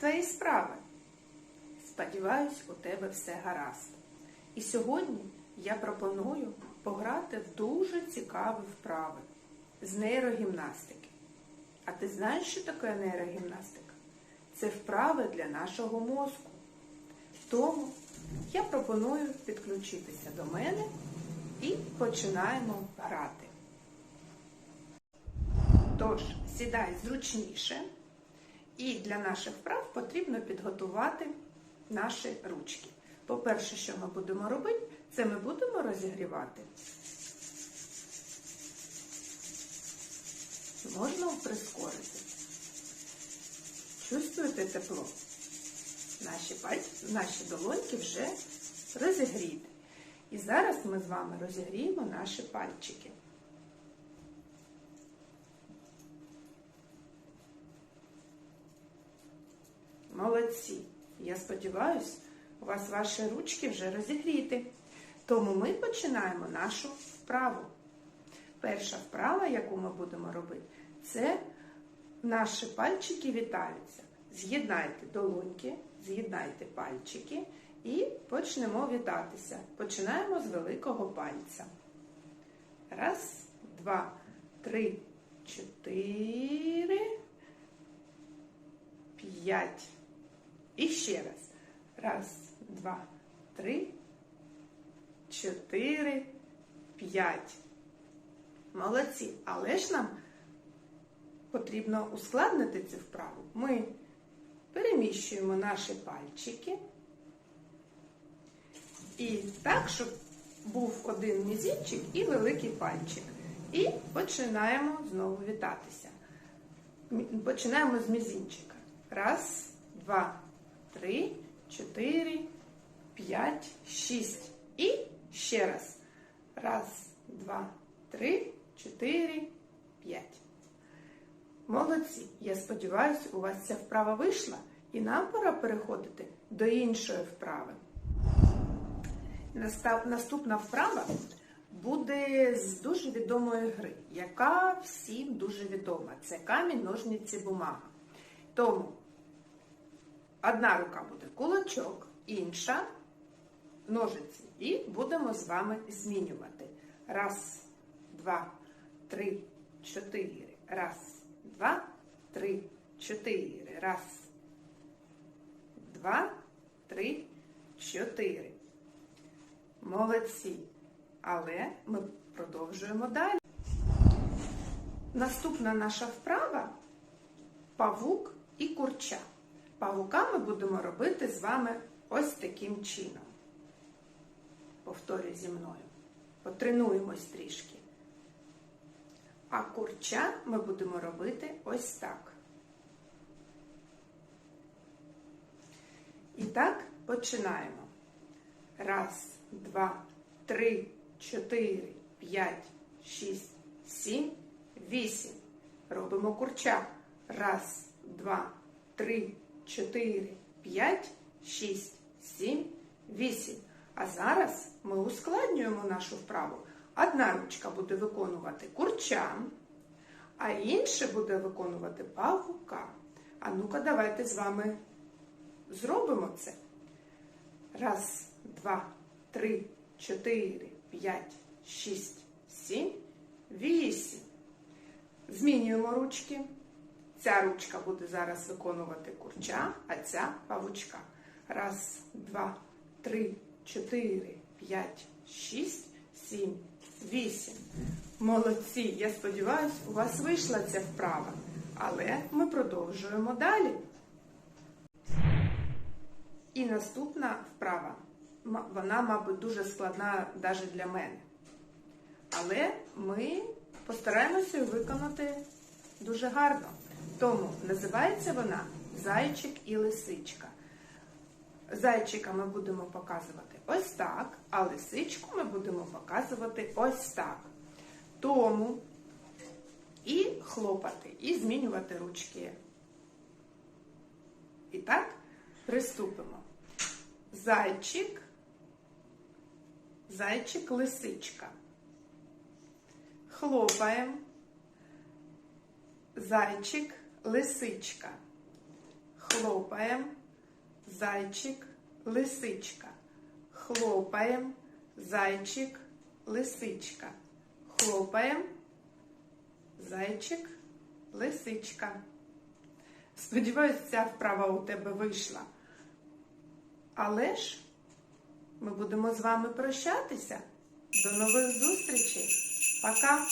твої справи? Сподіваюсь, у тебе все гаразд. І сьогодні я пропоную пограти в дуже цікаві вправи з нейрогімнастики. А ти знаєш, що таке нейрогімнастика? Це вправи для нашого мозку. Тому я пропоную підключитися до мене і починаємо грати. Тож, сідай зручніше. І для наших вправ потрібно підготувати наші ручки. По-перше, що ми будемо робити, це ми будемо розігрівати. Можна прискорити. Чувствуєте тепло? Наші пальці, наші долоньки вже розігріті. І зараз ми з вами розігріємо наші пальчики. Молодці! Я сподіваюся, у вас ваші ручки вже розігріті. Тому ми починаємо нашу вправу. Перша вправа, яку ми будемо робити, це наші пальчики вітаються. З'єднайте долоньки, з'єднайте пальчики і почнемо вітатися. Починаємо з великого пальця. Раз, два, три, чотири, п'ять. І ще раз. Раз, два, три, чотири, п'ять. Молодці. Але ж нам потрібно ускладнити цю вправу. Ми переміщуємо наші пальчики. І так, щоб був один мізинчик і великий пальчик. І починаємо знову вітатися. Починаємо з мізинчика. Раз, два, три, чотири, п'ять, шість. І ще раз. Раз, два, три, чотири, п'ять. Молодці! Я сподіваюся, у вас ця вправа вийшла, і нам пора переходити до іншої вправи. Наступна вправа буде з дуже відомої гри, яка всім дуже відома. Це камінь, ножниці, бумага. Тому одна рука буде кулачок, інша ножиці. І будемо з вами змінювати. Раз, два, три, чотири. Раз, два, три, чотири. Раз, два, три, чотири. Молодці. Але ми продовжуємо далі. Наступна наша вправа павук і курча. Павука ми будемо робити з вами ось таким чином. Повторюй зі мною. Потренуємось трішки. А курча ми будемо робити ось так. І так починаємо. Раз, два, три, чотири, п'ять, шість, сім, вісім. Робимо курча. Раз, два, три, чотири, п'ять, шість, сім, вісім. А зараз ми ускладнюємо нашу вправу. Одна ручка буде виконувати курча, а інша буде виконувати павука. А ну-ка, давайте з вами зробимо це. Раз, два, три, чотири, п'ять, шість, сім, вісім. Змінюємо ручки. Ця ручка буде зараз виконувати курча, а ця павучка. Раз, два, три, чотири, п'ять, шість, сім, вісім. Молодці! Я сподіваюся, у вас вийшла ця вправа. Але ми продовжуємо далі. І наступна вправа. Вона, мабуть, дуже складна навіть для мене. Але ми постараємося виконати дуже гарно. Тому називається вона Зайчик і лисичка. Зайчика ми будемо показувати ось так, а лисичку ми будемо показувати ось так. Тому і хлопати, і змінювати ручки. І так, приступимо. Зайчик, зайчик, лисичка. Хлопаємо. Зайчик, лисичка. хлопаєм, зайчик, лисичка. Хлопаєм, зайчик, лисичка. Хлопаєм, зайчик, лисичка. Сподіваюсь, ця вправа у тебе вийшла. Але ж ми будемо з вами прощатися. До нових зустрічей. Пока!